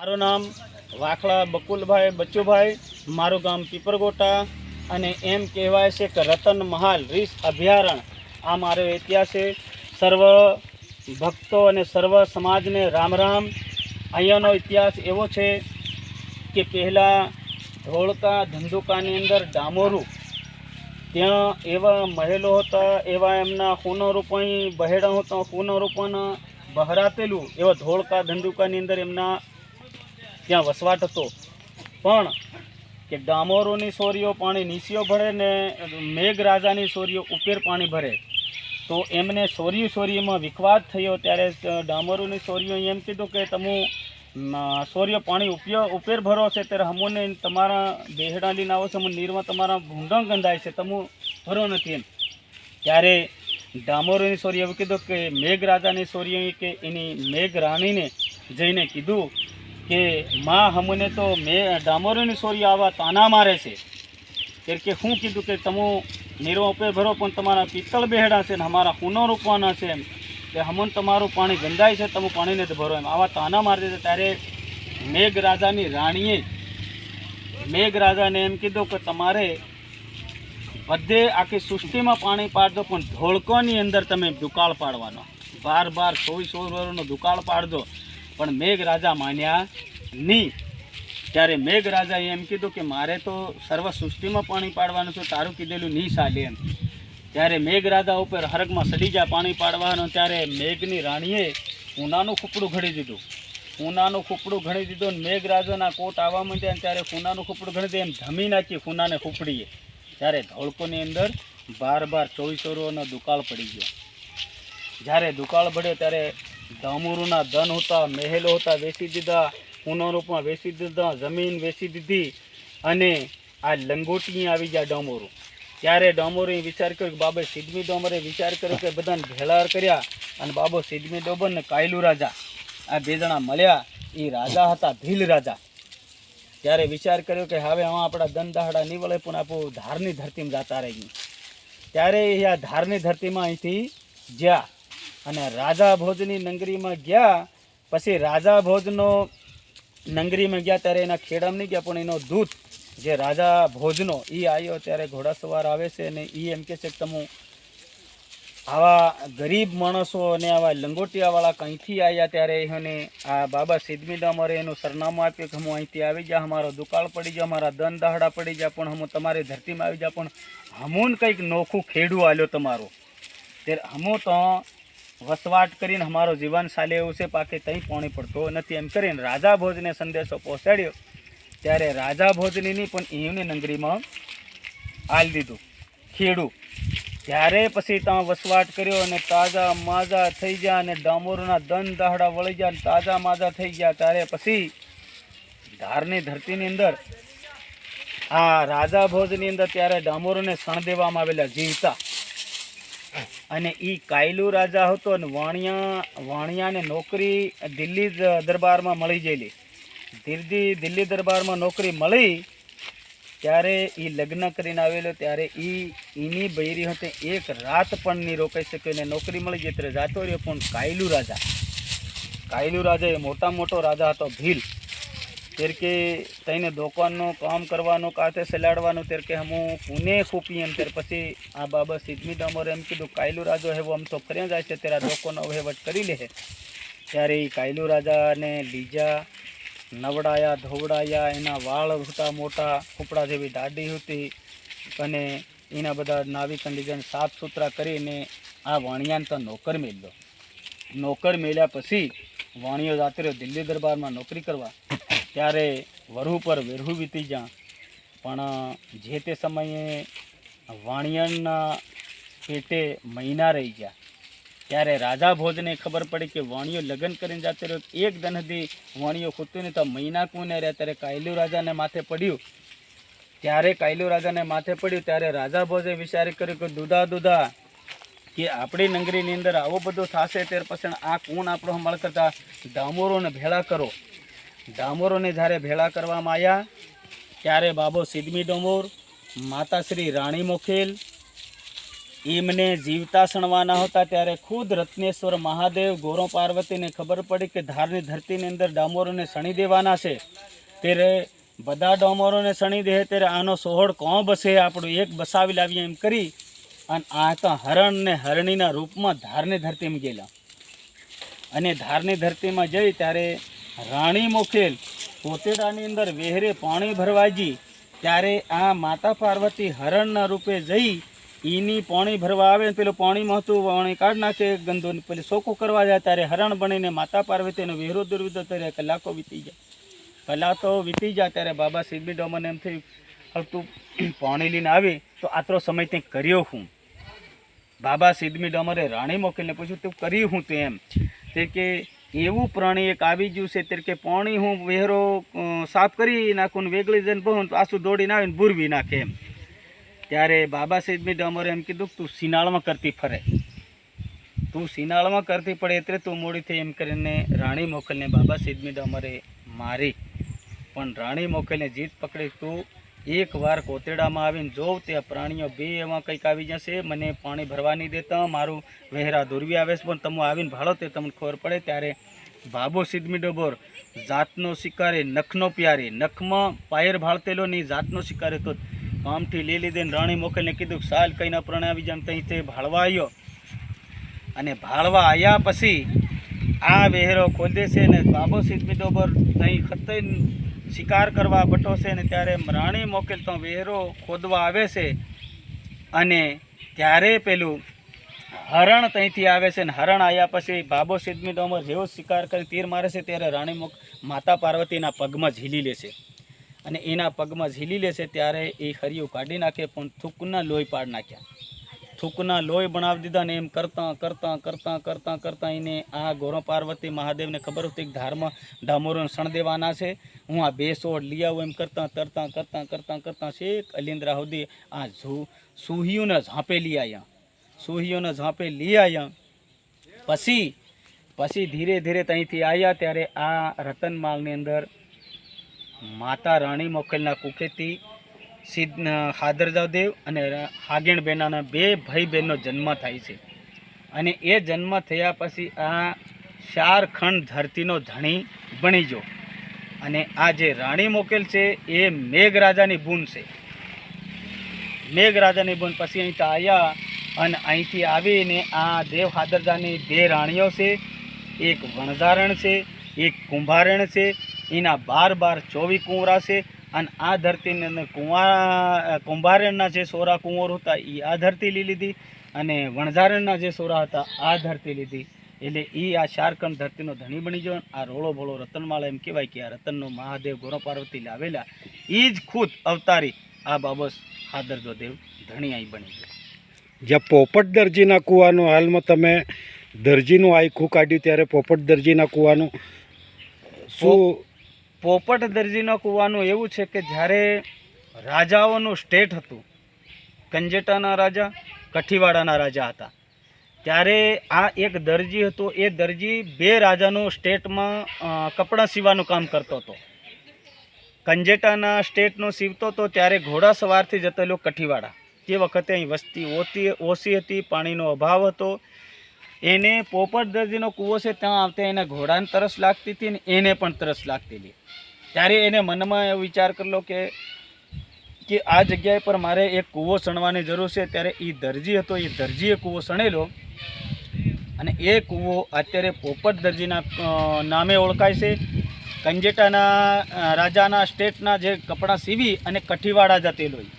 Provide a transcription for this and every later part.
મારું નામ વાખલા બકુલભાઈ બચ્ચુભાઈ, મારું ગામ પીપરગોટા અને એમ કહેવાય છે કે રતન મહાલ રીસ અભયારણ્ય આ મારો ઇતિહાસ છે. સર્વ ભક્તો અને સર્વ સમાજને રામ રામ. અહીંયાનો ઇતિહાસ એવો છે કે પહેલાં ધોળકા ધંધુકાની અંદર ડામોરું, ત્યાં એવા મહેલો હતા, એવા એમના ખૂનરૂપણી પણ બહેડા હતા ખૂનરૂપણ બહરાતેલું એવા ધોળકા ધંધુકાની અંદર એમના ત્યાં વસવાટ હતો. પણ કે ડામોરોની સોરીઓ પાણી નીસીઓ ભરે ને મેઘરાજાની સોરીઓ ઉપેર પાણી ભરે. તો એમને સોરી સોરીમાં વિખવાદ થયો ત્યારે ડામોરોની સોરીઓ એમ કીધું કે તમે સોરીઓ પાણી ઉપયો, ઉપેર ભરો છે ત્યારે હમોને તમારા બેહડા લઈને આવો છો નીરમાં તમારા ભૂંડણ ગંધાય છે, તમે ભરો નથી એમ. ત્યારે ડામોરોની સોરી એવું કીધું કે મેઘરાજાની સોરીઓ કે એની મેઘ રાણીને જઈને કીધું કે માં હમને તો મેં ડામોરની સોરી આવા તાના મારે છે. એટલે કે શું કીધું કે તમે નીરો ઉપે ભરો, પણ તમારા પિત્તળ બેહડા છે ને અમારા ખૂનો રોકવાના છે એમ. કે હમણ તમારું પાણી ગંદાય છે, તમે પાણીને જ ભરો એમ. આવા તાના મારે છે, ત્યારે મેઘરાજાની રાણીએ મેઘરાજાને એમ કીધું કે તમારે બધે આખી સૃષ્ટિમાં પાણી પાડજો, પણ ધોળકોની અંદર તમે દુકાળ પાડવાનો. બાર બાર ચોવીસ વર્ષનો દુકાળ પાડજો. પણ મેઘરાજા માન્યા નહીં. ત્યારે મેઘરાજાએ એમ કીધું કે મારે તો સર્વ સૃષ્ટિમાં પાણી પાડવાનું છે, તારું કીધેલું નહીં ચાલે એમ. ત્યારે મેઘરાજા ઉપર હરકમાં સડી જાય પાણી પાડવાનું, ત્યારે મેઘની રાણીએ ઉનાનું ખૂપડું ઘડી દીધું. ખૂનાનું ખૂપડું ઘણી દીધું અને મેઘરાજાના કોટ આવવા માંડ્યા ત્યારે ખૂનાનું ખૂપડું ઘણી દે એમ ધમી નાખી ખૂનાને ખૂપડીએ. ત્યારે ધોળકોની અંદર બાર બાર ચોવીસોરોનો દુકાળ પડી ગયો. જ્યારે દુકાળ પડ્યો ત્યારે ડામોરોના ધન હતા, મહેલો હતા, વેચી દીધા ખૂનો પણ વેચી દીધા, જમીન વેચી દીધી અને આ લંગોટી આવી ગયા ડામોરો. ત્યારે ડામોરે વિચાર કર્યો કે બાબા સિદ્ધમી ડોમરે વિચાર કર્યો કે બધાને ભેળા કર્યા અને બાબો સિદ્ધમી ડોબર ને કાયલુ રાજા, આ બે જણા મળ્યા, એ રાજા હતા, ભીલ રાજા. ત્યારે વિચાર કર્યો કે હવે આમાં આપણા દન દહાડા નહીં વળે, પણ આપણું ધારની ધરતીમાં જતા રહી ત્યારે એ આ ધારની ધરતીમાં અહીંથી જ્યાં અને રાજા ભોજની નગરીમાં ગયા, પછી રાજા ભોજનો નગરીમાં ગયા ત્યારે એના ખેડામાં નહીં ગયા, પણ એનો દૂત જે રાજા ભોજનો એ આવ્યો ત્યારે ઘોડાસવાર આવે છે અને એ એમ કહે છે કે તમે આવા ગરીબ માણસો અને આવા લંગોટિયાવાળા કંઈથી આવ્યા ત્યારે એને આ બાબા સિદ્ધમી ડામરે એનું સરનામું આપ્યું કે હું અહીંથી આવી જા, અમારો દુકાળ પડી ગયા, અમારા દન દહાડા પડી ગયા, પણ હું તમારી ધરતીમાં આવી જા, પણ હમુન કંઈક નોખું ખેડું આલ્યો તમારો. ત્યારે હમું તો વસવાટ કરીને અમારો જીવન ચાલે એવું છે પાકે કંઈ પોણી પડતો નથી. એમ કરીને રાજા ભોજને સંદેશો પહોંચાડ્યો. ત્યારે રાજા ભોજનીની પણ એમની નગરીમાં આલ દીધું. ખેડું. ત્યારે પછી ત્યાં વસવાટ કર્યો અને તાજા માજા થઈ ગયા અને ડામોરના દન દહાડા વળી ગયા અને તાજા માજા થઈ ગયા. ત્યારે પછી ધારની ધરતીની અંદર, આ રાજા ભોજની અંદર ત્યારે ડામોરોને સણ દેવામાં આવેલા જીવતા. અને એ કાયલુ રાજા હતો અને વાણિયા વાણિયાને નોકરી દિલ્હી દરબારમાં મળી ગયેલી. દિલ્હી દિલ્હી દરબારમાં નોકરી મળી, ત્યારે એ લગ્ન કરીને આવેલો, ત્યારે એ એની બૈરી હતી. એક રાત પણ નહીં રોકાઈ શક્યો એને નોકરી મળી ગઈ, ત્યારે જાતો રહ્યો પણ કાયલુ રાજા. કાયલુ રાજા એ મોટા મોટો રાજા હતો ભીલ. ત્યારે કે તેને દુકાનનું કામ કરવાનું કાતે સલાડવાનું ત્યારે કે હું પુણે ખૂપી એમ. ત્યારે પછી આ બાબા સિદ્ધમી ડામોરે એમ કીધું, કાયલુ રાજો હેવો આમ તો ફર્યા જાય છે ત્યારે દોકોનો વહીવટ કરી લે ત્યારે કાયલુ રાજાને લીજા નવડાયા, ધોવડાયા, એના વાળ હતા મોટા ખૂપડા જેવી દાઢી હતી અને એના બધા નાવી કંડીજન સાફ સુથરા કરીને આ વાણિયાને તો નોકર મેળ્યો નોકર મેલ્યા પછી વાણિયો જાતે દિલ્હી દરબારમાં નોકરી કરવા ત્યારે વરુ પર વેરહુ વીતી જ્યાં. પણ જે તે સમયે વાણિયણના પેટે મહિના રહી ગયા. ત્યારે રાજા ભોજને ખબર પડી કે વાણિયો લગ્ન કરીને જાતે રહ્યો. એક દન સુધી વાણિયો ખૂતું નહીં, તો મહિના કોને રહ્યા? ત્યારે કાયલુ રાજાને માથે પડ્યું. ત્યારે કાયલુ રાજાને માથે પડ્યું. ત્યારે રાજા ભોજે વિચાર કર્યું કે દુધા દુધા કે આપણી નગરીની અંદર આવો બધો થશે? ત્યારે પછી આ કોણ આપણો હમળ કરતા? ડામોરોને ભેળા કરો. ડામોરોને જ્યારે ભેળા કરવામાં આવ્યા, ત્યારે બાબો સિદ્ધમી ડોમોર માતાશ્રી રાણી મોખેલ, એમને જીવતા સણવાના હતા, ત્યારે ખુદ રત્નેશ્વર મહાદેવ, ગોરો પાર્વતીને ખબર પડી કે ધારની ધરતીની અંદર ડામોરોને સણી દેવાના છે. ત્યારે બધા ડામોરોને સણી દે, ત્યારે આનો સોહળ કોણ બસે? આપણું એક બસાવી લાવીએ એમ કરી, અને આ તો હરણ ને હરણીના રૂપમાં ધારની ધરતીમાં ગયેલા. અને ધારની ધરતીમાં જઈ, ત્યારે રાણી મોખેલ પોતેડાની અંદર વેહરે પાણી ભરવાજી ત્યારે આ માતા પાર્વતી હરણના રૂપે જઈ ઈની પાણી ભરવા આવે પેલું પાણીમાં હતું પાણી કાઢ નાખે ગંદો પેલી સોકો કરવા જાય, ત્યારે હરણ બનીને માતા પાર્વતીનો વેહરો દુર્વિધો ત્યારે કલાકો વીતી જાય. કલાકો વીતી જાય ત્યારે બાબા સિદ્ધિ ડોમને એમ થયું હવે તું પાણી લઈને આવી, તો આટલો સમય તે કર્યો હું. બાબા સિદ્મી ડમરે રાણી મોકલીને પૂછ્યું, તું કરી હું તે એમ તે કે એવું પ્રાણી એક આવી ગયું છે તે કે પાણી હું વહેરો સાફ કરી નાખું ને વેગળી જઈને બહુ પાછું દોડીને આવીને ભૂરવી નાખે એમ. ત્યારે બાબા સાહેબની ડમરે એમ કીધું તું સિનાળમાં કરતી ફરે. તું સિનાળમાં કરતી પડે એટલે તું મોડી થઈ એમ કરીને રાણી મોકલને બાબા સિદ્ધમી ડમરે મારી. પણ રાણી મોકલને જીત પકડી તું એકવાર કોતેડામાં આવીને જોઉં તે પ્રાણીઓ બે એમાં કંઈક આવી જશે, મને પાણી ભરવા નહીં દેતા, મારું વહેરા દોરવી આવે છે પણ તમે આવીને ભાળો તે તમને ખબર પડે. ત્યારે બાબો સિદ્મી ડોબોર જાતનો શિકારે, નખનો પ્યારે, નખમાં પાયર ભાળતેલો નહીં, જાતનો શિકારે તો કામથી લઈ લીધે રાણી મોકલીને કીધું સાલ કંઈના પ્રણે આવી જાય ત્યાં તે ભાળવા આવ્યો અને ભાળવા આવ્યા પછી આ વહેરો ખોદે છે ને બાબો સિદ્મી ડોબર ત્યાં ખતે શિકાર કરવા બટો છે ને ત્યારે રાણી મોકલતો તો વેહેરો ખોદવા આવે છે અને ત્યારે પેલું હરણ ત્યાંથી આવે છે ને હરણ આવ્યા પછી બાબો સિદ્ધમી ડોમર જેવો શિકાર કરી તીર મારે છે ત્યારે રાણી મોક માતા પાર્વતીના પગમાં ઝીલી લેશે અને એના પગમાં ઝીલી લેશે ત્યારે એ હરિયું કાઢી નાખે પણ થૂકના લોહી પાડ નાખ્યા. થૂકના લોહી બનાવી દીધા ને એમ કરતાં કરતાં કરતાં કરતાં કરતાં એને આ ગૌરવ પાર્વતી મહાદેવને ખબર હતી કે ધારમાં ડામોરોને શણ દેવાના છે. હું આ બે સોડ લઈ આવું એમ કરતાં તરતાં કરતાં કરતાં કરતાં શેખ અલિન્દ્રા સુધી આ ઝૂ, સુહીઓને ઝાંપે લઈ આવ્યા સુહીઓને ઝાંપે લઈ આવ્યા પછી પછી ધીરે ધીરે ત્યાંથી આવ્યા ત્યારે આ રતનમાલની અંદર માતા રાણી મોકલના કુખેથી સિદ્ધ હાદરજાદેવ અને હાગેણ બેનાના બે ભાઈ બહેનનો જન્મ થાય છે. અને એ જન્મ થયા પછી આ ચાર ખંડ ધરતીનો ધણી બની ગયો. અને આ જે રાણી મોકેલ છે એ મેઘરાજાની બૂન છે. મેઘરાજાની બૂન પછી અહીં આવ્યા અને અહીંથી આવીને આ દેવ હાદરજાની બે રાણીઓ છે. એક વણઝારણ છે, એક કુંભારણ છે, એના બાર બાર ચોવી કુંવરા છે. અને આ ધરતીની કુંવા કુંભારણના જે સોરા કુંવર હતા, એ આ ધરતી લઈ લીધી અને વણઝારણના જે સોરા હતા, આ ધરતી લીધી. એટલે એ આ શારકંડ ધરતીનો ધણી બની ગયો આ રોળો ભોળો રતનમાળા એમ કહેવાય કે આ રતનનો મહાદેવ ગોરો પાર્વતી લાવેલા. એ જ ખુદ અવતારી આ બાબસ હાદરજો દેવ ધણી અહીં બની ગયો. જ્યાં પોપટ દરજીના કૂવાનું હાલમાં તમે દરજીનું આખું કાઢ્યું ત્યારે પોપટ દરજીના કૂવાનું શું પોપટ દરજીના કૂવાનું એવું છે કે જ્યારે રાજાઓનું સ્ટેટ હતું, કંજેટાના રાજા, કઠીવાડાના રાજા હતા, ત્યારે આ એક દરજી હતો. એ દરજી બે રાજાનું સ્ટેટમાં કપડાં સીવાનું કામ કરતો હતો. કંજેટાના સ્ટેટનો સીવતો હતો ત્યારે ઘોડા સવારથી જતેલો કઠીવાડા. તે વખતે અહીં વસ્તી ઓછી ઓછી હતી, પાણીનો અભાવ હતો. એને પોપટ દરજીનો કૂવો છે, ત્યાં આવતા એને ઘોડાને તરસ લાગતી હતી ને એને પણ તરસ લાગતી હતી ત્યારે એને મનમાં એવો વિચાર કરલો કે કે આ જગ્યાએ પર મારે એક કૂવો સણવાની જરૂર છે, ત્યારે એ દરજી હતો એ દરજીએ કૂવો સણેલો અને એ કૂવો અત્યારે પોપટ દરજીના નામે ઓળખાય છે કંજેટાના રાજાના સ્ટેટના જે કપડાં સીવી અને કઠીવાડા જતેલો ઈ.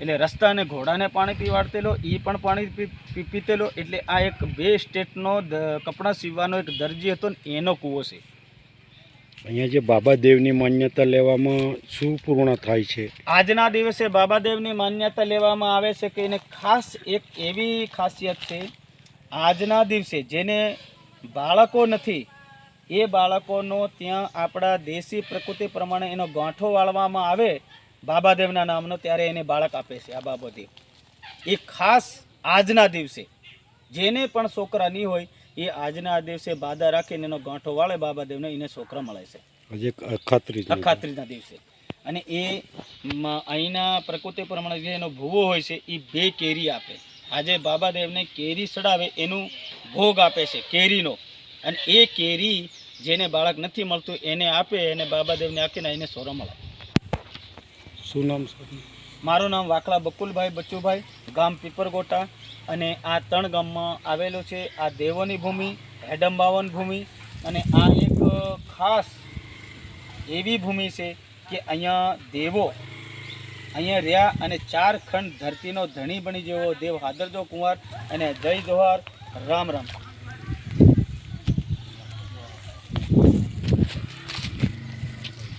એટલે રસ્તા અને ઘોડાને પાણી પીવાડતેલો એ પણ પાણી પી- પીતેલો. એટલે આ એક બે સ્ટેટનો કપડાં સીવવાનો એક દરજી હતો ને એનો કૂવો છે. અહીંયા જે બાબા દેવની માન્યતા લેવામાં શું પૂર્ણ થાય છે? આજના દિવસે બાબાદેવની માન્યતા લેવામાં આવે છે કે એને ખાસ એક એવી ખાસિયત છે આજના દિવસે જેને બાળકો નથી એ બાળકોનો ત્યાં આપણા દેશી પ્રકૃતિ પ્રમાણે એનો ગાંઠો વાળવામાં આવે બાબાદેવના નામનો ત્યારે એને બાળક આપે છે આ બાબાદેવ એ ખાસ આજના દિવસે જેને પણ છોકરા નહીં હોય એ આજના દિવસે બાધા રાખીને એનો ગાંઠો વાળે બાબાદેવને એને છોકરા મળે છે. અખાત્રીજના દિવસે. અને એ અહીંના પ્રકૃતિ પ્રમાણે જે એનો ભૂવો હોય છે એ બે કેરી આપે. આજે બાબાદેવને કેરી ચડાવે એનું ભોગ આપે છે કેરીનો. અને એ કેરી જેને બાળક નથી મળતું એને આપે અને બાબાદેવને આપીને એને સોરો મળે. શું નામ મારું નામ વાકલા બકુલભાઈ બચ્ચુભાઈ, ગામ પીપરગોટા અને આ ત્રણ ગામમાં આવેલું છે. આ દેવોની ભૂમિ હેડંબાવન ભૂમિ અને આ એક ખાસ એવી ભૂમિ છે કે અહીંયા દેવો અહીંયા રહ્યા અને ચાર ખંડ ધરતીનો ધણી બની જેવો દેવ હાદરજો કુંવર અને જય જોહાર, રામ રામ.